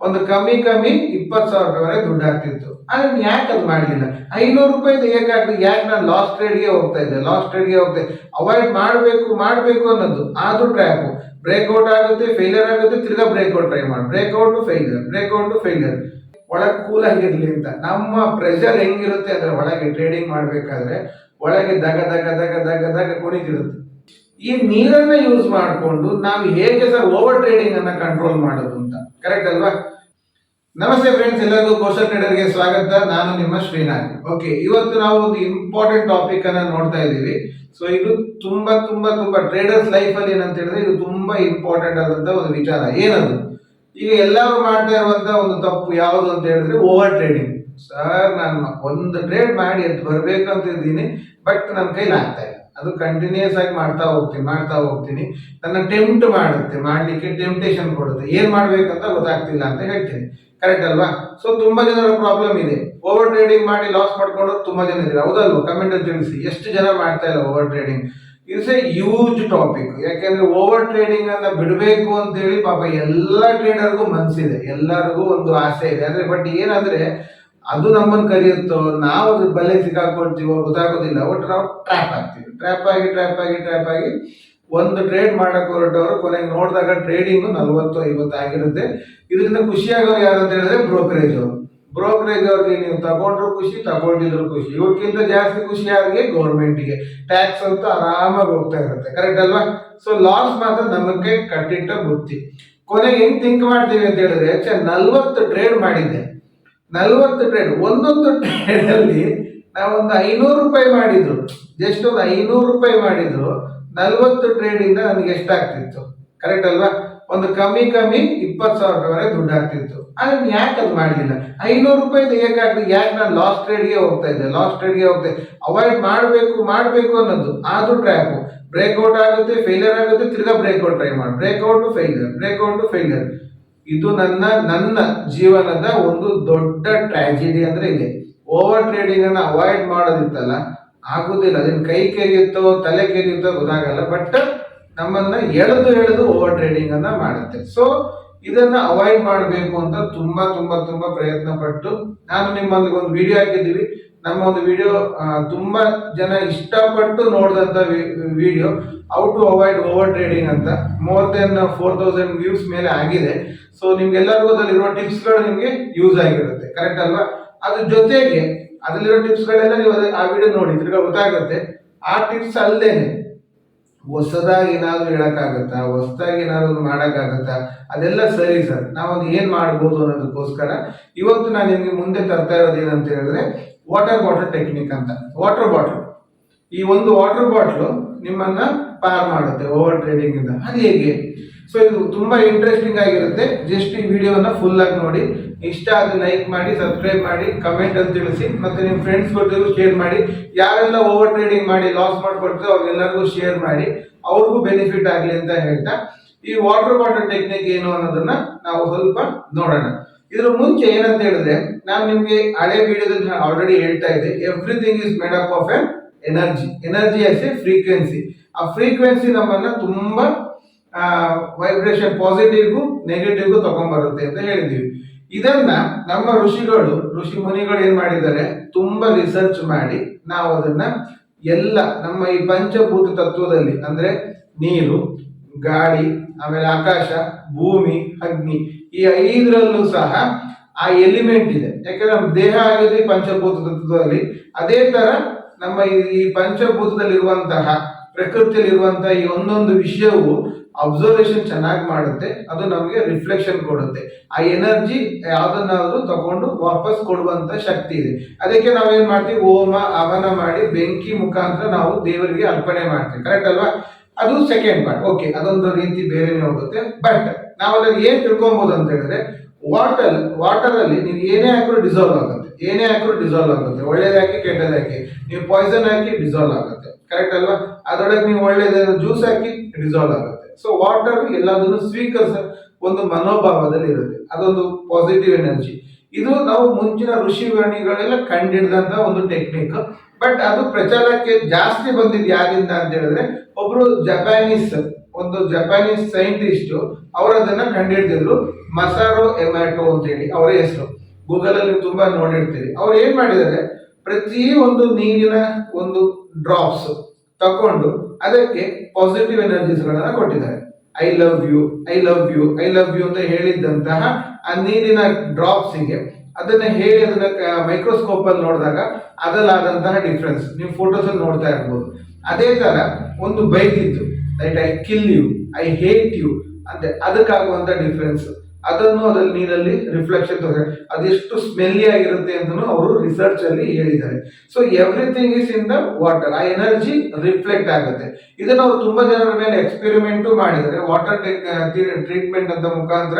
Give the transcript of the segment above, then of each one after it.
ಒಂದು ಕಮ್ಮಿ ಕಮ್ಮಿ ಇಪ್ಪತ್ತು ಸಾವಿರ ರೂಪಾಯಿವರೆಗೆ ದುಡ್ಡು ಆಗ್ತಿತ್ತು ಅದನ್ನ ಯಾಕೆ ಅದು ಮಾಡಲಿಲ್ಲ? ಐನೂರು ರೂಪಾಯಿ ಯಾಕೆ ಯಾಕೆ ನಾನು ಲಾಸ್ಟ್ ಟ್ರೇಡ್ಗೆ ಹೋಗ್ತಾ ಇದ್ದೆ? ಲಾಸ್ಟ್ ಟ್ರೇಡ್ಗೆ ಹೋಗ್ತಾ ಅವಾಯ್ಡ್ ಮಾಡಬೇಕು ಮಾಡಬೇಕು ಅನ್ನೋದು. ಆದ್ರೂ ಟ್ರ್ಯಾಪು ಬ್ರೇಕ್ಔಟ್ ಆಗುತ್ತೆ ಫೇಲಿಯರ್ ಆಗುತ್ತೆ, ತಿರ್ಗಾ ಬ್ರೇಕ್ಔಟ್ ಟ್ರೈ ಮಾಡಿ. ಬ್ರೇಕ್ಔಟ್ ಫೇಲಿಯರ್ ಬ್ರೇಕ್ಔಟ್ ಫೇಲಿಯರ್ ಒಳಗೆ ಕೂಲ್ ಆಗಿರಲಿ ಅಂತ. ನಮ್ಮ ಪ್ರೆಷರ್ ಹೆಂಗಿರುತ್ತೆ ಅದರ ಒಳಗೆ ಟ್ರೇಡಿಂಗ್ ಮಾಡಬೇಕಾದ್ರೆ ಒಳಗೆ ದಗ ದಗ ದಗ ದಗ ದಗ ಕುಣಿತಿರುತ್ತೆ. ಈ ನೀರನ್ನ ಯೂಸ್ ಮಾಡಿಕೊಂಡು ನಾವು ಹೇಗೆ ಸರ್ ಓವರ್ ಟ್ರೇಡಿಂಗ್ ಅನ್ನ ಕಂಟ್ರೋಲ್ ಮಾಡೋದು ಅಂತ? ಕರೆಕ್ಟ್ ಅಲ್ವಾ? ನಮಸ್ತೆ ಫ್ರೆಂಡ್ಸ್ ಎಲ್ಲರಿಗೂ ಕೌಶಲ್ ಟ್ರೇಡರ್ಗೆ ಸ್ವಾಗತ. ನಾನು ನಿಮ್ಮ ಶ್ರೀನಾಥ್. ಓಕೆ ಇವತ್ತು ನಾವು ಒಂದು ಇಂಪಾರ್ಟೆಂಟ್ ಟಾಪಿಕ್ ಅನ್ನ ನೋಡ್ತಾ ಇದ್ದೀವಿ. ಸೊ ಇದು ತುಂಬಾ ತುಂಬಾ ತುಂಬಾ ಟ್ರೇಡರ್ಸ್ ಲೈಫ್ ಅಲ್ಲಿ ಏನಂತ ಹೇಳಿದ್ರೆ ಇದು ತುಂಬಾ ಇಂಪಾರ್ಟೆಂಟ್ ಆದಂತ ಒಂದು ವಿಚಾರ. ಏನದು? ಈಗ ಎಲ್ಲರೂ ಮಾಡ್ತಾ ಇರುವಂತ ಒಂದು ತಪ್ಪು ಯಾವುದು ಅಂತ ಹೇಳಿದ್ರೆ ಓವರ್ ಟ್ರೇಡಿಂಗ್ ಸರ್ ನಾನು ಒಂದು ಟ್ರೇಡ್ ಮಾಡಿ ಎದ್ದು ಬರ್ಬೇಕಂತ ಇದ್ದೀನಿ ಬಟ್ ನನ್ನ ಕೈಲಿ ಆಗ್ತಾ ಇಲ್ಲ. ಅದು ಕಂಟಿನ್ಯೂಸ್ ಆಗಿ ಮಾಡ್ತಾ ಹೋಗ್ತೀನಿ ಮಾಡ್ತಾ ಹೋಗ್ತೀನಿ. ನನ್ನ ಟೆಂಪ್ಟ್ ಮಾಡುತ್ತೆ, ಮಾಡ್ಲಿಕ್ಕೆ ಟೆಂಪ್ಟೇಷನ್ ಕೊಡುತ್ತೆ. ಏನ್ ಮಾಡ್ಬೇಕಂತ ಗೊತ್ತಾಗ್ತಿಲ್ಲ ಅಂತ ಹೇಳ್ತೀನಿ. ಕರೆಕ್ಟ್ ಅಲ್ವಾ? ಸೊ ತುಂಬಾ ಜನರ ಪ್ರಾಬ್ಲಮ್ ಇದೆ. ಓವರ್ ಟ್ರೇಡಿಂಗ್ ಮಾಡಿ ಲಾಸ್ ಮಾಡ್ಕೊಂಡು ತುಂಬಾ ಜನ ಇದ್ದಾರೆ. ಹೌದಲ್ವಾ? ಕಮೆಂಟ್ ತಿಳಿಸಿ. ಎಷ್ಟು ಜನ ಮಾಡ್ತಾ ಇಲ್ಲ over trading it's a huge topic ಯಾಕೆಂದ್ರೆ ಓವರ್ ಟ್ರೇಡಿಂಗ್ ಅನ್ನ ಬಿಡಬೇಕು ಅಂತ ಹೇಳಿ ಪಾಪ ಎಲ್ಲ ಟ್ರೇಡರ್ಗೂ ಮನ್ಸಿದೆ. ಎಲ್ಲರಿಗೂ ಒಂದು ಆಸೆ ಇದೆ. ಅಂದ್ರೆ ಬಟ್ ಏನಂದ್ರೆ, ಅದು ನಮ್ಮನ್ನು ಕರೆಯುತ್ತೋ, ನಾವು ಅದ್ರ ಬಲೆ ಸಿಕ್ಕಾಕೊಳ್ತೀವೋ ಗೊತ್ತಾಗೋದಿಲ್ಲ. ಒಟ್ಟು ನಾವು ಟ್ರ್ಯಾಪ್ ಆಗ್ತೀವಿ. ಟ್ರ್ಯಾಪ್ ಆಗಿ ಟ್ರ್ಯಾಪ್ ಆಗಿ ಟ್ರ್ಯಾಪ್ ಆಗಿ ಒಂದು ಟ್ರೇಡ್ ಮಾಡಕ್ ಹೊರಟವರು ಕೊನೆಗೆ ನೋಡಿದಾಗ ಟ್ರೇಡಿಂಗ್ ನಲ್ವತ್ತು ಐವತ್ತು ಆಗಿರುತ್ತೆ. ಇದರಿಂದ ಖುಷಿ ಆಗೋರು ಯಾರು ಅಂತ ಹೇಳಿದ್ರೆ ಬ್ರೋಕರೇಜ್ ಅವರು. ಬ್ರೋಕರೇಜ್ ಅವ್ರಿಗೆ ನೀವು ತಗೊಂಡ್ರು ಖುಷಿ ತಗೊಂಡಿದ್ರು ಖುಷಿ. ಇವಕ್ಕಿಂತ ಜಾಸ್ತಿ ಖುಷಿ ಯಾರಿಗೆ? ಗೌರ್ಮೆಂಟ್ಗೆ ಟ್ಯಾಕ್ಸ್ ಅಂತ ಆರಾಮಾಗಿ ಹೋಗ್ತಾ ಇರುತ್ತೆ. ಕರೆಕ್ಟ್ ಅಲ್ವಾ? ಸೊ ಲಾಸ್ ಮಾತ್ರ ನಮಗೆ ಕಟ್ಟಿಟ್ಟ ಬುತ್ತಿ ಕೊನೆಗೆ ಹೆಂಗ್ ಥಿಂಕ್ ಮಾಡ್ತೀವಿ ಅಂತ ಹೇಳಿದ್ರೆ ಛೆ, ನಲ್ವತ್ತು ಟ್ರೇಡ್ ಮಾಡಿದ್ದೆ. ನಲ್ವತ್ತು ಟ್ರೇಡ್ ಒಂದೊಂದು ಟ್ರೇಡ್ ಅಲ್ಲಿ ನಾವೊಂದು ಐನೂರು ರೂಪಾಯಿ ಮಾಡಿದ್ರು. ಜಸ್ಟ್ ಒಂದು ಐನೂರು ರೂಪಾಯಿ ಮಾಡಿದ್ರು. ನಲ್ವತ್ತು ಇಂದ ನನಗೆ ಎಷ್ಟಾಗ್ತಿತ್ತು ಕರೆಕ್ಟ್ ಅಲ್ವಾ? ಒಂದು ಕಮ್ಮಿ ಕಮ್ಮಿ ಇಪ್ಪತ್ತು ಸಾವಿರ ರೂಪಾಯಿ ದುಡ್ಡು ಆಗ್ತಿತ್ತು. ಆದ್ರೆ ಯಾಕೆ ಅದು ಮಾಡಲಿಲ್ಲ? ಐನೂರು ರೂಪಾಯಿ ಆಗ್ತದೆ ಯಾಕೆ ನಾನು ಲಾಸ್ಟ್ ಟ್ರೇಡ್ಗೆ ಹೋಗ್ತಾ ಇದ್ದೆ? ಲಾಸ್ಟ್ ಟ್ರೇಡ್ಗೆ ಹೋಗ್ತಾ ಅವಾಯ್ಡ್ ಮಾಡಬೇಕು ಮಾಡಬೇಕು ಅನ್ನೋದು. ಆದ್ರೂ ಟ್ರ್ಯಾಪು ಬ್ರೇಕ್ಔಟ್ ಆಗುತ್ತೆ ಫೇಲಿಯರ್ ಆಗುತ್ತೆ, ತಿರ್ಗಾ ಬ್ರೇಕ್ಔಟ್ ಟ್ರೈ ಮಾಡಿ. ಬ್ರೇಕ್ಔಟ್ ಫೇಲಿಯರ್ ಬ್ರೇಕ್ಔಟ್ ಫೇಲಿಯರ್ ಇದು ನನ್ನ ನನ್ನ ಜೀವನದ ಒಂದು ದೊಡ್ಡ ಟ್ರಾಜಿಡಿ ಅಂದ್ರೆ ಇದೆ. ಓವರ್ ಟ್ರೇಡಿಂಗ್ ಅನ್ನ ಅವಾಯ್ಡ್ ಮಾಡೋದಿತ್ತಲ್ಲ ಆಗುದಿಲ್ಲ. ಅದೇನು ಕೈ ಕೇರಿಯುತ್ತೋ, ತಲೆ ಕೇರಿಯುತ್ತೋ ಗೊತ್ತಾಗಲ್ಲ ಬಟ್ ನಮ್ಮನ್ನ ಎಳೆದು ಎಳೆದು ಓವರ್ ಟ್ರೇಡಿಂಗ್ ಅನ್ನ ಮಾಡುತ್ತೆ. ಸೊ ಇದನ್ನ ಅವಾಯ್ಡ್ ಮಾಡಬೇಕು ಅಂತ ತುಂಬಾ ತುಂಬಾ ತುಂಬಾ ಪ್ರಯತ್ನ ಪಟ್ಟು ನಾನು ನಿಮ್ಮೊಂದಿಗೆ ಒಂದು ವಿಡಿಯೋ ಹಾಕಿದ್ದೀವಿ. ನಮ್ಮ ಒಂದು ವಿಡಿಯೋ ತುಂಬಾ ಜನ ಇಷ್ಟಪಟ್ಟು ನೋಡಿದಂತ video how to avoid over trading ಅಂತ. More than four thousand views ಮೇಲೆ ಆಗಿದೆ. ಸೊ ನಿಮ್ಗೆಲ್ಲರಿಗೂ ಟಿಪ್ಸ್ ಟಿಪ್ಸ್ಗಳು ನಿಮ್ಗೆ ಯೂಸ್ ಆಗಿರುತ್ತೆ. ಕರೆಕ್ಟ್ ಅಲ್ವಾ? ಅದ್ರ ಜೊತೆಗೆ ಅದರಲ್ಲಿರೋ ಟಿಪ್ಸ್ಗಳೆಲ್ಲ ನೀವು ಆ ವಿಡಿಯೋ ನೋಡಿ, ತಿರ್ಗಾ ಗೊತ್ತಾಗುತ್ತೆ. ಆ ಟಿಪ್ಸ್ ಅಲ್ಲದೇನೆ ಹೊಸದಾಗಿ ಏನಾದರೂ ಹೇಳೋಕ್ಕಾಗತ್ತಾ, ಹೊಸದಾಗಿ ಏನಾದರೂ ಮಾಡೋಕ್ಕಾಗತ್ತಾ, ಅದೆಲ್ಲ ಸರಿ ಸರ್. ನಾವೊಂದು ಏನು ಮಾಡ್ಬೋದು ಅನ್ನೋದಕ್ಕೋಸ್ಕರ ಇವತ್ತು ನಾನು ನಿಮಗೆ ಮುಂದೆ ತರ್ತಾ ಇರೋದು ಏನಂತ ಹೇಳಿದ್ರೆ ವಾಟರ್ ಬಾಟಲ್ ಟೆಕ್ನಿಕ್ ಅಂತ. ವಾಟರ್ ಬಾಟಲ್ ಈ ಒಂದು ವಾಟರ್ ಬಾಟ್ಲು ನಿಮ್ಮನ್ನ ಪಾರ್ ಮಾಡುತ್ತೆ ಓವರ್ ಟ್ರೇಡಿಂಗ್ ಇಂದ. ಅದು ಹೇಗೆ? ಸೊ ಇದು ತುಂಬಾ ಇಂಟ್ರೆಸ್ಟಿಂಗ್ ಆಗಿರುತ್ತೆ. ಜಸ್ಟ್ ಈ ವಿಡಿಯೋನ ಫುಲ್ ಆಗಿ ನೋಡಿ. ಇಷ್ಟ ಆದ್ರೆ ಲೈಕ್ ಮಾಡಿ ಸಬ್ಸ್ಕ್ರೈಬ್ ಮಾಡಿ ಕಮೆಂಟ್ ಅಂತ ತಿಳಿಸಿ. ಮತ್ತೆ ನಿಮ್ಮ ಫ್ರೆಂಡ್ಸ್ ಜೊತೆಗೂ ಶೇರ್ ಮಾಡಿ. ಯಾರೆಲ್ಲ ಓವರ್ ಟ್ರೇಡಿಂಗ್ ಮಾಡಿ ಲಾಸ್ ಮಾಡ್ಕೊಡ್ತಾರೆ ಅವ್ರಿಗೆಲ್ಲರಿಗೂ ಶೇರ್ ಮಾಡಿ. ಅವ್ರಿಗೂ ಬೆನಿಫಿಟ್ ಆಗಲಿ ಅಂತ ಹೇಳ್ತಾ, ಈ ವಾಟರ್ ಬಾಟಲ್ ಟೆಕ್ನಿಕ್ ಏನು ಅನ್ನೋದನ್ನ ನಾವು ಸ್ವಲ್ಪ ನೋಡೋಣ. ಇದ್ರ ಮುಂಚೆ ಏನಂತ ಹೇಳಿದ್ರೆ, ನಾನು ನಿಮ್ಗೆ ಹಳೆ ವಿಡಿಯೋದಲ್ಲಿ ಆಲ್ರೆಡಿ ಹೇಳ್ತಾ ಇದ್ದೆ everything is made up of an energy energy is a frequency ಆ ಫ್ರೀಕ್ವೆನ್ಸಿ ನಮ್ಮನ್ನ ತುಂಬಾ ವೈಬ್ರೇಷನ್ ಪಾಸಿಟಿವ್ಗೂ ನೆಗೆಟಿವ್ಗೂ ತಗೊಂಡ್ಬರುತ್ತೆ ಅಂತ ಹೇಳಿದೀವಿ. ಇದನ್ನ ನಮ್ಮ ಋಷಿಗಳು, ಋಷಿ ಮುನಿಗಳು ಏನ್ ಮಾಡಿದ್ದಾರೆ? ತುಂಬಾ ರಿಸರ್ಚ್ ಮಾಡಿ ನಾವು ಅದನ್ನ ಎಲ್ಲ ನಮ್ಮ ಈ ಪಂಚಭೂತ ತತ್ವದಲ್ಲಿ ಅಂದ್ರೆ ನೀರು, ಗಾಳಿ, ಆಮೇಲೆ ಆಕಾಶ, ಭೂಮಿ, ಅಗ್ನಿ ಈ ಐದರಲ್ಲೂ ಸಹ ಆ ಎಲಿಮೆಂಟ್ ಇದೆ. ಯಾಕಂದ್ರೆ ನಮ್ಮ ದೇಹ ಆಗಿದೆ ಪಂಚಭೂತ ತತ್ವದಲ್ಲಿ ಅದೇ ತರ ನಮ್ಮ ಈ ಪಂಚಭೂತದಲ್ಲಿರುವಂತಹ ಪ್ರಕೃತಿಯಲ್ಲಿರುವಂತಹ ಈ ಒಂದೊಂದು ವಿಷಯವು ಅಬ್ಸರ್ವೇಷನ್ ಚೆನ್ನಾಗಿ ಮಾಡುತ್ತೆ, ಅದು ನಮಗೆ ರಿಫ್ಲೆಕ್ಷನ್ ಕೊಡುತ್ತೆ. ಆ ಎನರ್ಜಿ ಯಾವ್ದನ್ನಾದ್ರೂ ತಗೊಂಡು ವಾಪಸ್ ಕೊಡುವಂತ ಶಕ್ತಿ ಇದೆ. ಅದಕ್ಕೆ ನಾವೇನ್ ಮಾಡ್ತೀವಿ? ಹೋಮ, ಹವನ ಮಾಡಿ ಬೆಂಕಿ ಮುಖಾಂತರ ನಾವು ದೇವರಿಗೆ ಅರ್ಪಣೆ ಮಾಡ್ತೀವಿ. ಕರೆಕ್ಟ್ ಅಲ್ವಾ? ಅದು ಸೆಕೆಂಡ್ ಪಾರ್ಟ್ ಓಕೆ ಅದೊಂದು ರೀತಿ ಬೇರೆ ಹೋಗುತ್ತೆ. ಬಟ್ ನಾವು ಅದ್ರಲ್ಲಿ ಏನ್ ತಿಳ್ಕೊಬಹುದು ಅಂತ ಹೇಳಿದ್ರೆ ವಾಟರ್ ವಾಟರ್ ಅಲ್ಲಿ ನೀವು ಏನೇ ಹಾಕಿದ್ರು ಡಿಸಾಲ್ವ್ ಆಗುತ್ತೆ. ಏನೇ ಹಾಕಿದ್ರು ಡಿಸಾಲ್ವ್ ಆಗುತ್ತೆ. ಒಳ್ಳೇದು ಹಾಕಿ ನೀವು ಪಾಯ್ಸನ್ ಹಾಕಿ ಡಿಸಾಲ್ವ್ ಆಗುತ್ತೆ. ಕರೆಕ್ಟ್ ಅಲ್ವಾ? ಅದರೊಳಗೆ ನೀವು ಒಳ್ಳೇದೇನು ಜ್ಯೂಸ್ ಹಾಕಿ ಡಿಸಾಲ್ವ್ ಆಗುತ್ತೆ. ಸೊ ವಾಟರ್ ಎಲ್ಲದನ್ನು ಸ್ವೀಕರಿಸ ಒಂದು ಮನೋಭಾವದಲ್ಲಿ ಇರುತ್ತೆ. ಅದೊಂದು ಪಾಸಿಟಿವ್ ಎನರ್ಜಿ ಇದು ನಾವು ಮುಂಚಿನ ಋಷಿ ವರ್ಣಿಗಳೆಲ್ಲ ಕಂಡಿಡ್ದಂತ ಒಂದು ಟೆಕ್ನಿಕ್ ಬಟ್ ಅದು ಪ್ರಚಾರಕ್ಕೆ ಜಾಸ್ತಿ ಬಂದಿದ್ದು ಯಾರಿಂದ ಅಂತ ಹೇಳಿದ್ರೆ, ಒಬ್ರು ಜಪಾನೀಸ್ ಒಂದು ಜಪಾನೀಸ್ ಸೈಂಟಿಸ್ಟ್ ಅವರು ಅದನ್ನ ಕಂಡುಹಿಡಿದಿದ್ರು ಮಸಾರೋ ಎಮ್ಯಾಟೋ ಅಂತ ಹೇಳಿ ಅವರ ಹೆಸರು. ಗೂಗಲ್ ಅಲ್ಲಿ ತುಂಬಾ ನೋಡಿರ್ತೀರಿ. ಅವ್ರು ಏನ್ ಮಾಡಿದ್ದಾರೆ? ಪ್ರತಿ ಒಂದು ನೀರಿನ ಒಂದು ಡ್ರಾಪ್ಸ್ ತಕೊಂಡು ಅದಕ್ಕೆ ಪಾಸಿಟಿವ್ ಎನರ್ಜೀಸ್ ಗಳನ್ನ ಕೊಟ್ಟಿದ್ದಾರೆ. I love you I love you I love you ಅಂತ ಹೇಳಿದ್ದಂತಹ ಆ ನೀರಿನ ಡ್ರಾಪ್ಸ್ಗೆ ಅದನ್ನ ಹೇಳಿ ಅದನ್ನ ಮೈಕ್ರೋಸ್ಕೋಪ್ ಅಲ್ಲಿ ನೋಡಿದಾಗ ಅದಲ್ಲಾದಂತಹ ಡಿಫ್ರೆನ್ಸ್ ನೀವು ಫೋಟೋಸ್ ಅಲ್ಲಿ ನೋಡ್ತಾ ಇರ್ಬೋದು. ಅದೇ ತರ ಒಂದು ಬೈಕ್ ಇತ್ತು. Like I kill you I hate you ಅಂತ. ಅದಕ್ಕಾಗುವಂತ ಡಿಫ್ರೆನ್ಸ್ ಅದನ್ನು ಅದರಲ್ಲಿ ನೀರಲ್ಲಿ ರಿಫ್ಲೆಕ್ಷನ್ ತೋರಿಸ ಅದೆಷ್ಟು ಸ್ಮೆಲ್ಲಿ ಆಗಿರುತ್ತೆ ಅಂತಲೂ ಅವರು ರಿಸರ್ಚ್ ಅಲ್ಲಿ ಹೇಳಿದ್ದಾರೆ. So everything is in the water ಆ ಎನರ್ಜಿ ರಿಫ್ಲೆಕ್ಟ್ ಆಗುತ್ತೆ. ಇದನ್ನು ಅವರು ತುಂಬಾ ಜನರ ಮೇಲೆ ಎಕ್ಸ್ಪೆರಿಮೆಂಟ್ ಮಾಡಿದ್ದಾರೆ. ವಾಟರ್ ಟ್ರೀಟ್ಮೆಂಟ್ ಅಂತ ಮುಖಾಂತರ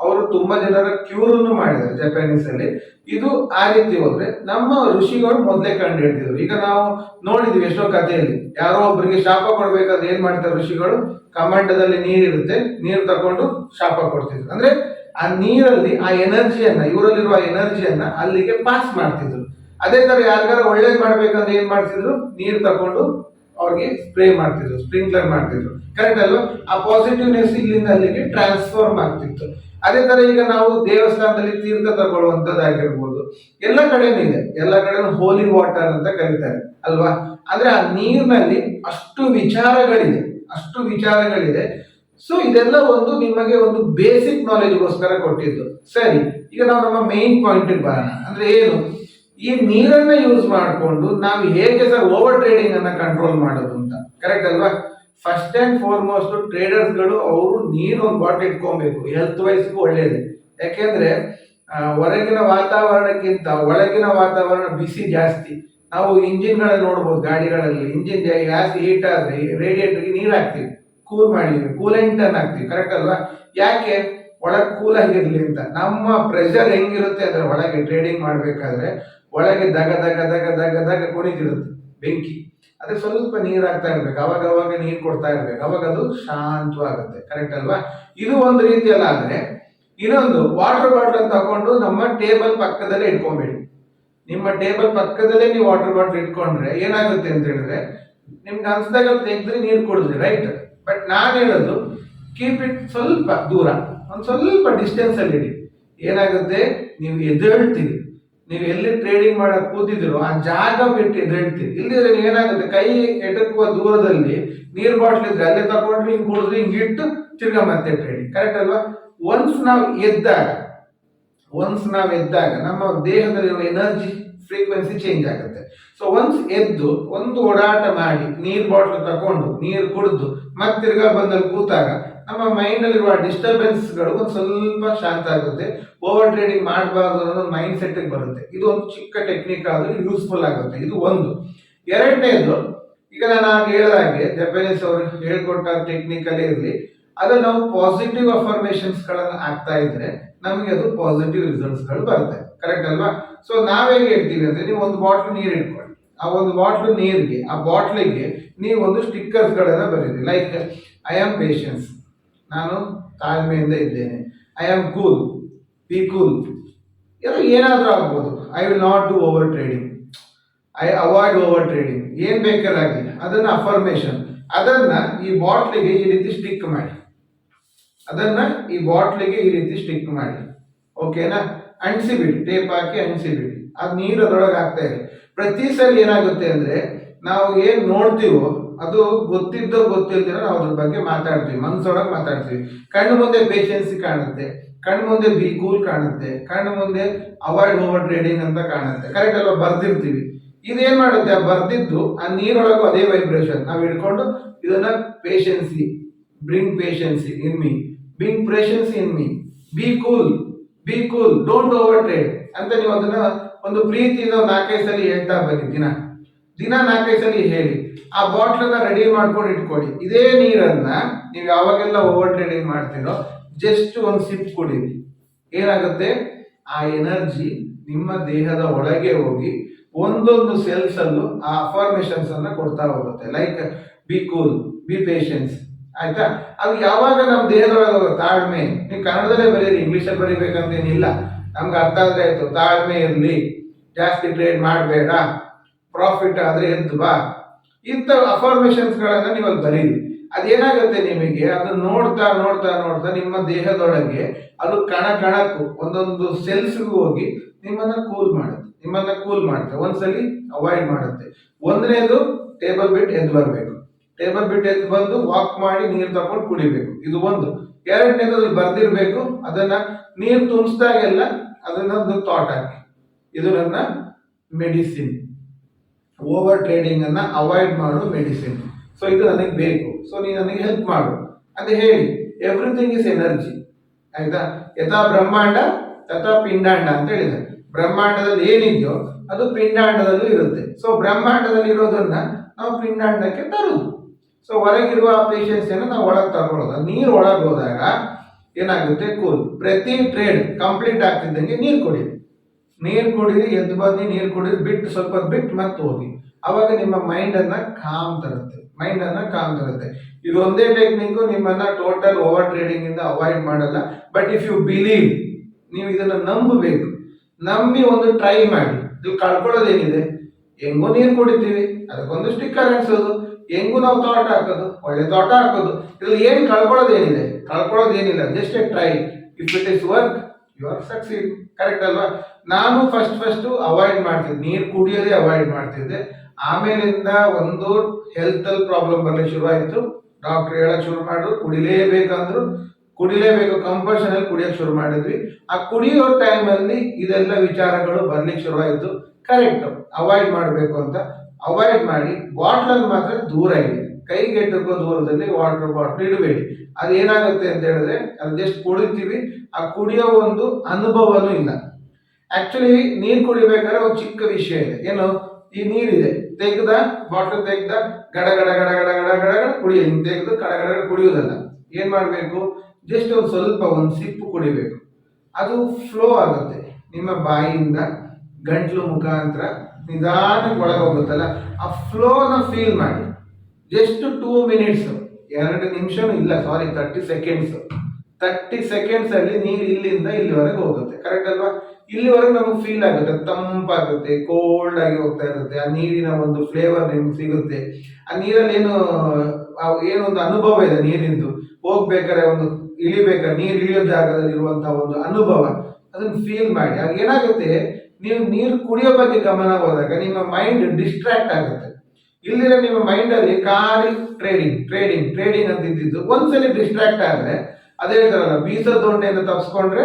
ಅವರು ತುಂಬಾ ಜನರ ಕ್ಯೂರ್ ಮಾಡಿದ್ದಾರೆ ಜಪಾನೀಸ್ ಅಲ್ಲಿ. ಇದು ಆ ರೀತಿ ಹೋದ್ರೆ ನಮ್ಮ ಋಷಿಗಳು ಮೊದಲೇ ಕಂಡು ಹಿಡಿದಿದ್ರು ಈಗ ನಾವು ನೋಡಿದ್ವಿ ಎಷ್ಟೋ ಕಥೆಯಲ್ಲಿ. ಯಾರೋ ಒಬ್ಬರಿಗೆ ಶಾಪ ಕೊಡ್ಬೇಕಾದ್ರೆ ಏನ್ ಮಾಡ್ತಾರೆ ಋಷಿಗಳು? ಕಮಂಡದಲ್ಲಿ ನೀರಿರುತ್ತೆ. ನೀರು ತಗೊಂಡು ಶಾಪ ಕೊಡ್ತಿದ್ರು. ಅಂದ್ರೆ ಆ ನೀರಲ್ಲಿ ಆ ಎನರ್ಜಿಯನ್ನ, ಇವರಲ್ಲಿರುವ ಎನರ್ಜಿಯನ್ನ ಅಲ್ಲಿಗೆ ಪಾಸ್ ಮಾಡ್ತಿದ್ರು. ಅದೇ ತರ ಯಾರಿಗಾರ ಒಳ್ಳೇದ್ ಮಾಡ್ಬೇಕಂದ್ರೆ ಏನ್ ಮಾಡ್ತಿದ್ರು? ನೀರು ತಗೊಂಡು ಅವ್ರಿಗೆ ಸ್ಪ್ರೇ ಮಾಡ್ತಿದ್ರು ಸ್ಪ್ರಿಂಕ್ಲರ್ ಮಾಡ್ತಿದ್ರು. ಕರೆಕ್ಟ್ ಅಲ್ವಾ? ಆ ಪಾಸಿಟಿವ್ನೆಸ್ ಇಲ್ಲಿಂದ ಅಲ್ಲಿಗೆ ಟ್ರಾನ್ಸ್ಫಾರ್ಮ್ ಆಗ್ತಿತ್ತು. ಅದೇ ತರ ಈಗ ನಾವು ದೇವಸ್ಥಾನದಲ್ಲಿ ತೀರ್ಥ ತಗೊಳ್ಳುವಂತದ್ದಾಗಿರ್ಬೋದು ಎಲ್ಲ ಕಡೆನೂ ಇದೆ. ಎಲ್ಲ ಕಡೆನೂ ಹೋಲಿ ವಾಟರ್ ಅಂತ ಕರೀತಾರೆ. ಅಲ್ವಾ? ಅಂದ್ರೆ ಆ ನೀರಿನಲ್ಲಿ ಅಷ್ಟು ವಿಚಾರಗಳಿದೆ. ಅಷ್ಟು ವಿಚಾರಗಳಿದೆ. ಸೊ ಇದೆಲ್ಲ ಒಂದು ನಿಮಗೆ ಒಂದು ಬೇಸಿಕ್ ನಾಲೆಜ್ಗೋಸ್ಕರ ಕೊಟ್ಟಿದ್ದು. ಸರಿ, ಈಗ ನಾವು ನಮ್ಮ ಮೇನ್ ಪಾಯಿಂಟ್ ಬರೋಣ. ಅಂದ್ರೆ ಏನು? ಈ ನೀರನ್ನ ಯೂಸ್ ಮಾಡಿಕೊಂಡು ನಾವು ಹೇಗೆ ಸರ್ ಓವರ್ ಟ್ರೇಡಿಂಗ್ ಅನ್ನ ಕಂಟ್ರೋಲ್ ಮಾಡೋದು ಅಂತ. ಕರೆಕ್ಟ್ ಅಲ್ವಾ? ಫಸ್ಟ್ ಅಂಡ್ ಫಾರ್ಮೋಸ್ಟ್ ಟ್ರೇಡರ್ಸ್ಗಳು ಅವರು ನೀರು ಒಂದು ಬಾಟಲ್ ಇಟ್ಕೊಬೇಕು. ಹೆಲ್ತ್ ವೈಸ್ಗೂ ಒಳ್ಳೇದು. ಯಾಕೆಂದ್ರೆ ಹೊರಗಿನ ವಾತಾವರಣಕ್ಕಿಂತ ಒಳಗಿನ ವಾತಾವರಣ ಬಿಸಿ ಜಾಸ್ತಿ. ನಾವು ಇಂಜಿನ್ಗಳಲ್ಲಿ ನೋಡ್ಬೋದು, ಗಾಡಿಗಳಲ್ಲಿ. ಇಂಜಿನ್ ಜಾಸ್ತಿ ಹೀಟ್ ಆದ್ರೆ ರೇಡಿಯೇಟರ್ಗೆ ನೀರು ಹಾಕ್ತೀವಿ. ಕೂಲ್ ಮಾಡಲಿಕ್ಕೆ ಕೂಲೆಂಟ್ ಅನ್ನ ಹಾಕ್ತೀವಿ ಕರೆಕ್ಟ್ ಅಲ್ವಾ? ಯಾಕೆ? ಒಳಗೆ ಕೂಲ್ ಆಗಿರ್ಲಿ ಅಂತ. ನಮ್ಮ ಪ್ರೆಷರ್ ಹೆಂಗಿರುತ್ತೆ ಅಂದ್ರೆ ಒಳಗೆ ಟ್ರೇಡಿಂಗ್ ಮಾಡ್ಬೇಕಾದ್ರೆ ಒಳಗೆ ದಗ ದಗ ದಗ ದಗ ದಗ ಕುಣಿತಿರುತ್ತೆ ಬೆಂಕಿ. ಅದಕ್ಕೆ ಸ್ವಲ್ಪ ನೀರು ಹಾಕ್ತಾ ಇರ್ಬೇಕು, ಅವಾಗ ಅವಾಗ ನೀರು ಕೊಡ್ತಾ ಇರ್ಬೇಕು. ಅವಾಗ ಅದು ಶಾಂತವಾಗುತ್ತೆ ಕರೆಕ್ಟ್ ಅಲ್ವಾ? ಇದು ಒಂದು ರೀತಿಯಲ್ಲ ಆದ್ರೆ, ಇನ್ನೊಂದು ವಾಟರ್ ಬಾಟಲ್ ತಗೊಂಡು ನಮ್ಮ ಟೇಬಲ್ ಪಕ್ಕದಲ್ಲೇ ಇಟ್ಕೊಂಬೇಡಿ. ನಿಮ್ಮ ಟೇಬಲ್ ಪಕ್ಕದಲ್ಲೇ ನೀವು ವಾಟರ್ ಬಾಟಲ್ ಇಟ್ಕೊಂಡ್ರೆ ಏನಾಗುತ್ತೆ ಅಂತ ಹೇಳಿದ್ರೆ, ನಿಮ್ಗೆ ಅನ್ಸ್ದಾಗ ತೆಗೆದ್ರೆ, ನೀರು ಕುಡಿದ್ರಿ ರೈಟ್ ಬಟ್ ನಾನು ಹೇಳೋದು ಕೀಪ್ ಇಟ್ ಸ್ವಲ್ಪ ದೂರ. ಒಂದು ಸ್ವಲ್ಪ ಡಿಸ್ಟೆನ್ಸ್ ಅಲ್ಲಿ ಇಡಿ. ಏನಾಗುತ್ತೆ? ನೀವು ಎದ್ದೇಳ್ತೀರಿ. ನೀವು ಎಲ್ಲಿ ಟ್ರೇಡಿಂಗ್ ಮಾಡಕ್ ಕೂತಿದ್ರು ಆ ಜಾಗ ಬಿಟ್ಟು ಎದ್ದೇಳ್ತೀರಿ. ಇಲ್ಲಿದ್ರೆ ಏನಾಗುತ್ತೆ? ಕೈ ಎಟಕುವ ದೂರದಲ್ಲಿ ನೀರ್ ಬಾಟ್ಲ್ ಇದ್ರೆ ಅಲ್ಲೇ ತಗೊಂಡ್ರೆ, ಹಿಂಗ್ ಕುಡಿದ್ರೆ, ಹಿಂಗ್ ಇಟ್ಟು ತಿರ್ಗಾ ಮತ್ತೆ ಟ್ರೇಡಿಂಗ್ ಕರೆಕ್ಟ್ ಅಲ್ವಾ? ಒನ್ಸ್ ನಾವು ಎದ್ದಾಗ ಒನ್ಸ್ ನಾವು ಎದ್ದಾಗ, ನಮ್ಮ ದೇಹದಲ್ಲಿರುವ ಎನರ್ಜಿ ಫ್ರೀಕ್ವೆನ್ಸಿ ಚೇಂಜ್ ಆಗುತ್ತೆ. ಸೊ ಒನ್ಸ್ ಎದ್ದು, ಒಂದು ಓಡಾಟ ಮಾಡಿ, ನೀರ್ ಬಾಟ್ಲ್ ತಗೊಂಡು ನೀರು ಕುಡಿದು, ಮತ್ತೆ ತಿರ್ಗಾ ಬಂದಲ್ಲಿ ಕೂತಾಗ, ನಮ್ಮ ಮೈಂಡ್ ಅಲ್ಲಿರುವ ಡಿಸ್ಟರ್ಬೆನ್ಸ್ಗಳು ಒಂದು ಸ್ವಲ್ಪ ಶಾಂತ ಆಗುತ್ತೆ. ಓವರ್ ಟ್ರೇಡಿಂಗ್ ಮಾಡಬಾರ್ದು ಅನ್ನೋ ಮೈಂಡ್ ಸೆಟ್ ಬರುತ್ತೆ. ಇದು ಒಂದು ಚಿಕ್ಕ ಟೆಕ್ನಿಕ್ ಆದರೂ ಯೂಸ್ಫುಲ್ ಆಗುತ್ತೆ. ಇದು ಒಂದು. ಎರಡನೇದು, ಈಗ ನಾನು ಹೇಳಿದಾಗೆ ಜಪಾನೀಸ್ ಅವರು ಹೇಳ್ಕೊಟ್ಟ ಟೆಕ್ನಿಕಲ್ಲೇ ಇರಲಿ. ಅದು ನಾವು ಪಾಸಿಟಿವ್ ಅಫರ್ಮೇಶನ್ಸ್ ಗಳನ್ನ ಹಾಕ್ತಾ ಇದ್ರೆ, ನಮಗೆ ಅದು ಪಾಸಿಟಿವ್ ರಿಸಲ್ಟ್ಸ್ಗಳು ಬರುತ್ತೆ. ಕರೆಕ್ಟ್ ಅಲ್ವಾ? ಸೊ ನಾವೇನು ಹೇಳ್ತೀವಿ ಅಂದ್ರೆ ನೀವು ಒಂದು ಬಾಟ್ಲು ನೀರು ಇಟ್ಕೊಳ್ಳಿ. ಆ ಒಂದು ಬಾಟ್ಲು ನೀರಿಗೆ, ಆ ಬಾಟ್ಲಿಗೆ ನೀವು ಒಂದು ಸ್ಟಿಕ್ಕರ್ಸ್ ಗಳನ್ನ ಬರೀರಿ. ಲೈಕ್ ಐ ಆಮ್ ಪೇಷನ್ಸ್ ನಾನು ತಾಳ್ಮೆಯಿಂದ ಇದ್ದೇನೆ. I am cool be cool ಎಲ್ಲ ಏನಾದರೂ ಆಗ್ಬೋದು. I will not do over trading I avoid over trading ಏನ್ ಬೇಕಾರಾಗಲಿ ಅದನ್ನ ಅಫರ್ಮೇಷನ್ ಅದನ್ನ ಈ ಬಾಟ್ಲಿಗೆ ಈ ರೀತಿ ಸ್ಟಿಕ್ ಮಾಡಿ. ಅದನ್ನ ಈ ಬಾಟ್ಲಿಗೆ ಈ ರೀತಿ ಸ್ಟಿಕ್ ಮಾಡಿ. ಓಕೆನಾ ಅಂಟಿಸಿಬಿಡಿ ಟೇಪ್ ಹಾಕಿ ಅಂಟಿಸಿಬಿಡಿ ಅದು ನೀರು ಅದರೊಳಗೆ ಆಗ್ತಾ ಇದೆ. ಪ್ರತಿ ಸಲ ಏನಾಗುತ್ತೆ ಅಂದ್ರೆ, ನಾವು ಏನು ನೋಡ್ತೀವೋ, ಅದು ಗೊತ್ತಿದ್ದೋ ಗೊತ್ತಿಲ್ದಿರೋ ನಾವು ಅದ್ರ ಬಗ್ಗೆ ಮಾತಾಡ್ತೀವಿ. ಮನ್ಸೊಳಗೆ ಮಾತಾಡ್ತೀವಿ. ಕಣ್ಣು ಮುಂದೆ ಪೇಷನ್ಸಿ ಕಾಣುತ್ತೆ. ಕಣ್ಣು ಮುಂದೆ ಬಿ ಕೂಲ್ ಕಾಣುತ್ತೆ. ಕಣ್ಣು ಮುಂದೆ ಅವಾಯ್ಡ್ ಓವರ್ ಟ್ರೇಡಿಂಗ್ ಅಂತ ಕಾಣುತ್ತೆ. ಕರೆಕ್ಟ್ ಅಲ್ವಾ? ಬರ್ದಿರ್ತೀವಿ. ಇದೇನ್ ಮಾಡುತ್ತೆ? ಬರ್ದಿದ್ದು, ಆ ನೀರೊಳಗೂ ಅದೇ ವೈಬ್ರೇಷನ್ ನಾವು ಹಿಡ್ಕೊಂಡು ಇದನ್ನ patience bring patience in me bring patience in me be cool be cool don't over trade ಅಂತ ನೀವು ಅದನ್ನ ಒಂದು ಪ್ರೀತಿಯಿಂದ ನಾಲ್ಕೈದು ಸಲ ಹೇಳ್ತಾ ಬನ್ನಿ, ದಿನ. ದಿನ ನಾಲ್ಕೈದು ಸಲ ಹೇಳಿ. ಆ ಬಾಟ್ಲನ್ನ ರೆಡಿ ಮಾಡ್ಕೊಂಡು ಇಟ್ಕೊಳ್ಳಿ. ಇದೇ ನೀರನ್ನ ನೀವು ಯಾವಾಗೆಲ್ಲ ಓವರ್ ಟ್ರೇಡಿಂಗ್ ಮಾಡ್ತೀರೋ ಜಸ್ಟ್ ಒಂದು ಸಿಪ್ ಕುಡಿರಿ ಏನಾಗುತ್ತೆ? ಆ ಎನರ್ಜಿ ನಿಮ್ಮ ದೇಹದ ಒಳಗೆ ಹೋಗಿ ಒಂದೊಂದು ಸೆಲ್ಸ್ ಅಲ್ಲೂ ಆ ಅಫಾರ್ಮೇಶನ್ಸ್ ಅನ್ನ ಕೊಡ್ತಾ ಹೋಗುತ್ತೆ. Like be cool be patience ಆಯ್ತಾ? ಅದು ಯಾವಾಗ ನಮ್ಮ ದೇಹದೊಳಗೆ ತಾಳ್ಮೆ. ನೀವು ಕನ್ನಡದಲ್ಲೇ ಬರೀರಿ, ಇಂಗ್ಲೀಷಲ್ಲಿ ಬರೀಬೇಕಂತ ಏನಿಲ್ಲ ನಮ್ಗೆ ಅರ್ಥ ಆದ್ರೆ ಆಯ್ತು ತಾಳ್ಮೆ ಇರಲಿ. ಜಾಸ್ತಿ ಟ್ರೇಡ್ ಮಾಡಬೇಡ. ಪ್ರಾಫಿಟ್ ಆದರೆ ಎದ್ದು ಬಾ. ಇಂಥ ಅಫಾರ್ಮೇಶನ್ಸ್ ಗಳನ್ನ ನೀವು ಅಲ್ಲಿ ಬರೀರಿ. ಅದೇನಾಗುತ್ತೆ ನಿಮಗೆ? ಅದು ನೋಡ್ತಾ ನೋಡ್ತಾ ನೋಡ್ತಾ ನಿಮ್ಮ ದೇಹದೊಳಗೆ ಅದು ಕಣ ಕಣಕ್ಕೂ, ಒಂದೊಂದು ಸೆಲ್ಸ್ಗೂ ಹೋಗಿ ನಿಮ್ಮನ್ನ ಕೂಲ್ ಮಾಡುತ್ತೆ. ನಿಮ್ಮನ್ನ ಕೂಲ್ ಮಾಡುತ್ತೆ. ಒಂದ್ಸಲಿ ಅವಾಯ್ಡ್ ಮಾಡುತ್ತೆ. ಒಂದನೇದು ಟೇಬಲ್ ಬಿಟ್ಟು ಎದ್ದು ಬರಬೇಕು. ಟೇಬಲ್ ಬಿಟ್ಟು ಎದ್ದು ಬಂದು ವಾಕ್ ಮಾಡಿ ನೀರು ತಗೊಂಡು ಕುಡಿಬೇಕು. ಇದು ಒಂದು. ಎರಡನೇದು ಅದ್ರಲ್ಲಿ ಬರ್ದಿರ್ಬೇಕು. ಅದನ್ನ ನೀರು ತುಂಬಿಸ್ದಾಗೆಲ್ಲ ಅದನ್ನ ಒಂದು ಥಾಟ್ ಹಾಕಿ. ಇದು ನನ್ನ ಮೆಡಿಸಿನ್ ಓವರ್ ಟ್ರೇಡಿಂಗ್ ಅನ್ನ ಅವಾಯ್ಡ್ ಮಾಡೋ ಮೆಡಿಸಿನ್ ಸೊ ಇದು ನನಗೆ ಬೇಕು. ಸೊ ನೀನು ನನಗೆ ಹೆಲ್ಪ್ ಮಾಡು. ಅಂತ ಹೇಳಿ. ಎವ್ರಿಥಿಂಗ್ ಇಸ್ ಎನರ್ಜಿ ಆಯ್ತಾ? ಯಥಾ ಬ್ರಹ್ಮಾಂಡ, ತಥಾ ಪಿಂಡಾಂಡ ಅಂತ ಹೇಳಿದೆ ಬ್ರಹ್ಮಾಂಡದಲ್ಲಿ ಏನಿದೆಯೋ, ಅದು ಪಿಂಡಾಂಡದಲ್ಲೂ ಇರುತ್ತೆ. ಸೊ ಬ್ರಹ್ಮಾಂಡದಲ್ಲಿ ಇರೋದನ್ನ ನಾವು ಪಿಂಡಾಂಡಕ್ಕೆ ತರುದು. ಸೊ ಹೊರಗಿರುವ ಆ ಏನೋ ನಾವು ಒಳಗೆ ತಗೊಳ್ಳೋದು ನೀರು ಒಳಗೆ ಹೋದಾಗ ಏನಾಗುತ್ತೆ? ಕೂಲ್. ಪ್ರತಿ ಟ್ರೇಡ್ ಕಂಪ್ಲೀಟ್ ಆಗ್ತಿದ್ದಂಗೆ ನೀರು ಕುಡಿ ನೀರು ಕುಡಿದು ಎದ್ದು ಬಂದು ನೀರು ಕುಡಿದು ಬಿಟ್ಟು ಸ್ವಲ್ಪ ಬಿಟ್ಟು ಮತ್ತೆ ಹೋಗಿ. ಅವಾಗ ನಿಮ್ಮ ಮೈಂಡ್ ಅನ್ನ ಕಾಮ್ ತರುತ್ತೆ. ಮೈಂಡ್ ಅನ್ನ ಕಾಮ್ ತರುತ್ತೆ. ಇದು ಒಂದೇ ಟೆಕ್ನಿಕ್ ನಿಮ್ಮನ್ನ ಟೋಟಲ್ ಓವರ್ ಟ್ರೇಡಿಂಗ್ ಇಂದ ಅವಾಯ್ಡ್ ಮಾಡಲ್ಲ. ಬಟ್ ಇಫ್ ಯು ಬಿಲೀವ್ ನೀವು ಇದನ್ನ ನಂಬಬೇಕು. ನಂಬಿ ಒಂದು ಟ್ರೈ ಮಾಡಿ. ಇದು ಕಳ್ಕೊಳ್ಳೋದೇನಿದೆ? ಹೆಂಗೋ ನೀರು ಕುಡಿತೀವಿ. ಅದಕ್ಕೊಂದು ಸ್ಟಿಕ್ಕರ್ ಅನ್ಸೋದು. ಹೆಂಗೂ ನಾವು ತೋಟ ಹಾಕೋದು? ಒಳ್ಳೆ ತೋಟ ಹಾಕೋದು. ಇದ್ರಲ್ಲಿ ಏನು ಕಳ್ಕೊಳ್ಳೋದೇನಿದೆ? ಕಳ್ಕೊಳ್ಳೋದೇನಿಲ್ಲ. Just a try if it is work you are succeed correct ಅಲ್ವಾ? ನಾನು ಫಸ್ಟ್ ಫಸ್ಟ್ ಅವಾಯ್ಡ್ ಮಾಡ್ತಿದ್ದೆ. ನೀರು ಕುಡಿಯೋದೇ ಅವಾಯ್ಡ್ ಮಾಡ್ತಿದ್ದೆ. ಆಮೇಲಿಂದ ಒಂದು ಹೆಲ್ತ್ ಅಲ್ಲಿ ಪ್ರಾಬ್ಲಮ್ ಬರ್ಲಿಕ್ಕೆ ಶುರುವಾಯಿತು. ಡಾಕ್ಟರ್ ಹೇಳಕ್ ಶುರು ಮಾಡಿದ್ರು ಕುಡಿಲೇಬೇಕಂದ್ರು. ಕುಡಿಲೇಬೇಕು. ಕಂಪಲ್ಷನ್ ಅಲ್ಲಿ ಕುಡಿಯಕ್ ಶುರು ಮಾಡಿದ್ವಿ. ಆ ಕುಡಿಯೋ ಟೈಮಲ್ಲಿ ಇದೆಲ್ಲ ವಿಚಾರಗಳು ಬರ್ಲಿಕ್ಕೆ ಶುರುವಾಯಿತು. ಕರೆಕ್ಟ್ ಅವಾಯ್ಡ್ ಮಾಡಬೇಕು ಅಂತ. ಅವಾಯ್ಡ್ ಮಾಡಿ ಬಾಟ್ಲಲ್ಲಿ ಮಾತ್ರ ದೂರ ಇಡಿ ಕೈಗೆಟುಕೋ ದೂರದಲ್ಲಿ ವಾಟರ್ ಬಾಟ್ಲ್ ಇಡಬೇಡಿ. ಅದೇನಾಗುತ್ತೆ ಅಂತ ಹೇಳಿದ್ರೆ, ಅದು ಜಸ್ಟ್ ಕುಡಿತೀವಿ, ಆ ಕುಡಿಯೋ ಒಂದು ಅನುಭವನೂ ಇಲ್ಲ. ಆಕ್ಚುಲಿ ನೀರು ಕುಡಿಬೇಕಾದ್ರೆ ಒಂದು ಚಿಕ್ಕ ವಿಷಯ ಇದೆ. ಏನು? ಈ ನೀರಿದೆ. ತೆಗ್ದ ಬಾಟ್ಲ್ ತೆಗ್ದ, ಗಡ ಗಡ ಗಡ ಗಡ ಗಡ ಗಡ ಗಡ ಕುಡಿಯ ಹಿಂಗೆ ತೆಗೆದು ಕಡ ಗಡ ಗಡ ಕುಡಿಯೋದಲ್ಲ. ಏನು ಮಾಡಬೇಕು? ಜಸ್ಟ್ ಒಂದು ಸ್ವಲ್ಪ, ಒಂದು ಸಿಪ್ಪು ಕುಡಿಬೇಕು. ಅದು ಫ್ಲೋ ಆಗುತ್ತೆ. ನಿಮ್ಮ ಬಾಯಿಯಿಂದ ಗಂಟ್ಲು ಮುಖಾಂತರ ನಿಧಾನಕ್ಕೆ ಒಳಗೆ ಹೋಗುತ್ತಲ್ಲ ಆ ಫ್ಲೋನ ಫೀಲ್ ಮಾಡಿ. ಜಸ್ಟ್ ಟೂ ಮಿನಿಟ್ಸ್ ಎರಡು ನಿಮಿಷನೂ ಇಲ್ಲ sorry thirty seconds thirty seconds ಅಲ್ಲಿ ನೀರು ಇಲ್ಲಿಂದ ಇಲ್ಲಿವರೆಗೆ ಹೋಗುತ್ತೆ ಕರೆಕ್ಟ್ ಅಲ್ವಾ? ಇಲ್ಲಿವರೆಗೆ ನಮಗೆ ಫೀಲ್ ಆಗುತ್ತೆ, ತಂಪಾಗುತ್ತೆ ಕೋಲ್ಡ್ ಆಗಿ ಹೋಗ್ತಾ ಇರುತ್ತೆ, ಆ ನೀರಿನ ಒಂದು ಫ್ಲೇವರ್ ನಿಮ್ಗೆ ಸಿಗುತ್ತೆ. ಆ ನೀರಲ್ಲಿ ಏನು ಏನೊಂದು ಅನುಭವ ಇದೆ ನೀರಿಂದು? ಹೋಗ್ಬೇಕಾದ್ರೆ ಒಂದು ಇಳಿಬೇಕಾದ್ರೆ, ನೀರು ಇಳಿಯೋ ಜಾಗದಲ್ಲಿ ಇರುವಂತಹ ಒಂದು ಅನುಭವ, ಅದನ್ನ ಫೀಲ್ ಮಾಡಿ. ಏನಾಗುತ್ತೆ? ನೀವು ನೀರು ಕುಡಿಯೋ ಬಗ್ಗೆ ಗಮನ ಹೋದಾಗ ನಿಮ್ಮ ಮೈಂಡ್ ಡಿಸ್ಟ್ರಾಕ್ಟ್ ಆಗುತ್ತೆ. ಇಲ್ಲಿರೋ ನಿಮ್ಮ ಮೈಂಡ್ ಅಲ್ಲಿ ಖಾಲಿ ಟ್ರೇಡಿಂಗ್ ಟ್ರೇಡಿಂಗ್ ಟ್ರೇಡಿಂಗ್ ಅಂತ ಇದ್ದಿದ್ದು ಒಂದ್ಸಲಿ ಡಿಸ್ಟ್ರಾಕ್ಟ್ ಆದ್ರೆ ಅದೇ ಹೇಳ್ತಾರಲ್ಲ ಬೀಸ ದೊಣ್ಣೆಯಿಂದ ತಪ್ಸ್ಕೊಂಡ್ರೆ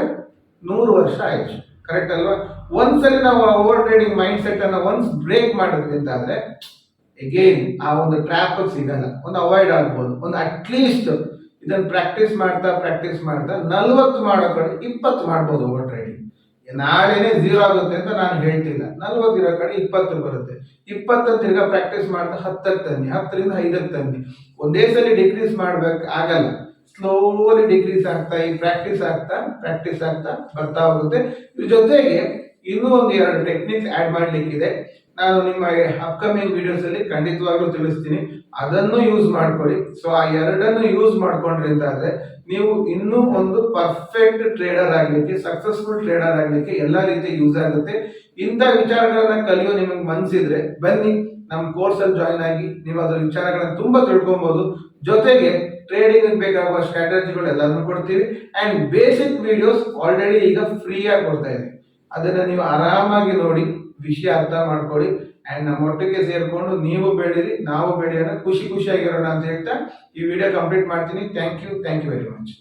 ನೂರು ವರ್ಷ ಆಯ್ತು. ಕರೆಕ್ಟ್ ಅಲ್ವಾ? ಒಂದ್ಸಲಿ ನಾವು ಓವರ್ ಟ್ರೇಡಿಂಗ್ ಮೈಂಡ್ ಸೆಟ್ ಅನ್ನ ಒನ್ಸ್ ಬ್ರೇಕ್ ಮಾಡೋದ್ರಿಂದ ಅಂತಾದ್ರೆ ಎಗೇನ್ ಆ ಒಂದು ಟ್ರ್ಯಾಪ್ ಸಿಗಲ್ಲ. ಒಂದು ಅವಾಯ್ಡ್ ಆಗ್ಬೋದು. ಒಂದು ಅಟ್ಲೀಸ್ಟ್ ಇದನ್ನ ಪ್ರಾಕ್ಟೀಸ್ ಮಾಡ್ತಾ ಪ್ರಾಕ್ಟೀಸ್ ಮಾಡ್ತಾ ನಲ್ವತ್ತು ಮಾಡೋ ಕಡೆ ಇಪ್ಪತ್ತು ಮಾಡ್ಬೋದು ಓವರ್ ಟ್ರೇಡಿಂಗ್ ನಾಳೆನೇ ಝೀರೋ ಆಗುತ್ತೆ ಅಂತ ನಾನು ಹೇಳ್ತಿಲ್ಲ. ನಲ್ವತ್ತಿರೋ ಕಡೆ ಇಪ್ಪತ್ತು ಬರುತ್ತೆ. ಇಪ್ಪತ್ತು ತಿರ್ಗಾ ಪ್ರಾಕ್ಟೀಸ್ ಮಾಡ್ತಾ ಹತ್ತಕ್ಕೆ ತನ್ನಿ ಹತ್ತರಿಂದ ಐದಕ್ಕೆ ತನ್ನಿ ಒಂದೇ ಸಲ ಡಿಕ್ರೀಸ್ ಮಾಡ್ಬೇಕು ಆಗಲ್ಲ. ಸ್ಲೋಲಿ ಡಿಕ್ರೀಸ್ ಆಗ್ತಾ, ಈ ಪ್ರಾಕ್ಟೀಸ್ ಆಗ್ತಾ ಪ್ರಾಕ್ಟೀಸ್ ಆಗ್ತಾ ಬರ್ತಾ ಹೋಗುತ್ತೆ. ಇದ್ರ ಜೊತೆಗೆ ಇನ್ನೂ ಒಂದು ಎರಡು ಟೆಕ್ನಿಕ್ಸ್ ಆ್ಯಡ್ ಮಾಡ್ಲಿಕ್ಕಿದೆ. ನಾನು ನಿಮ್ಮ ಅಪ್ಕಮಿಂಗ್ ವಿಡಿಯೋಸ್ ಅಲ್ಲಿ ಖಂಡಿತವಾಗ್ಲೂ ತಿಳಿಸ್ತೀನಿ. ಅದನ್ನು ಯೂಸ್ ಮಾಡ್ಕೊಳ್ಳಿ. ಸೊ ಆ ಎರಡನ್ನು ಯೂಸ್ ಮಾಡ್ಕೊಂಡ್ರಿ ಅಂತಾದ್ರೆ ನೀವು ಇನ್ನೂ ಒಂದು ಪರ್ಫೆಕ್ಟ್ ಟ್ರೇಡರ್ ಆಗ್ಲಿಕ್ಕೆ ಸಕ್ಸಸ್ಫುಲ್ ಟ್ರೇಡರ್ ಆಗ್ಲಿಕ್ಕೆ ಎಲ್ಲಾ ರೀತಿ ಯೂಸ್ ಆಗುತ್ತೆ. ಇಂಥ ವಿಚಾರಗಳನ್ನ ಕಲಿಯೋ ನಿಮಗೆ ಮನ್ಸಿದ್ರೆ ಬನ್ನಿ ನಮ್ಮ ಕೋರ್ಸ್ ಅಲ್ಲಿ ಜಾಯ್ನ್ ಆಗಿ ನೀವು ಅದ್ರ ವಿಚಾರಗಳನ್ನ ತುಂಬಾ ತಿಳ್ಕೊಬಹುದು ಜೊತೆಗೆ ಟ್ರೇಡಿಂಗ್ ಬೇಕಾಗುವ ಸ್ಟ್ರಾಟಜಿಗಳು ಎಲ್ಲಾನು ಕೊಡ್ತೀವಿ. ಅಂಡ್ ಬೇಸಿಕ್ ವಿಡಿಯೋಸ್ ಆಲ್ರೆಡಿ ಈಗ ಫ್ರೀ ಆಗಿ ಕೊಡ್ತಾ ಇದೆ ಅದನ್ನ ನೀವು ಆರಾಮಾಗಿ ನೋಡಿ ವಿಷಯ ಅರ್ಥ ಮಾಡ್ಕೊಳ್ಳಿ. ಅಂಡ್ ನಮ್ಮ ಒಟ್ಟಿಗೆ ಸೇರ್ಕೊಂಡು ನೀವು ಬೆಳೀರಿ ನಾವು ಬೆಳೆಯೋಣ. ಖುಷಿ ಖುಷಿಯಾಗಿರೋಣ ಅಂತ ಹೇಳ್ತಾ ಈ ವಿಡಿಯೋ ಕಂಪ್ಲೀಟ್ ಮಾಡ್ತೀನಿ. Thank you thank you very much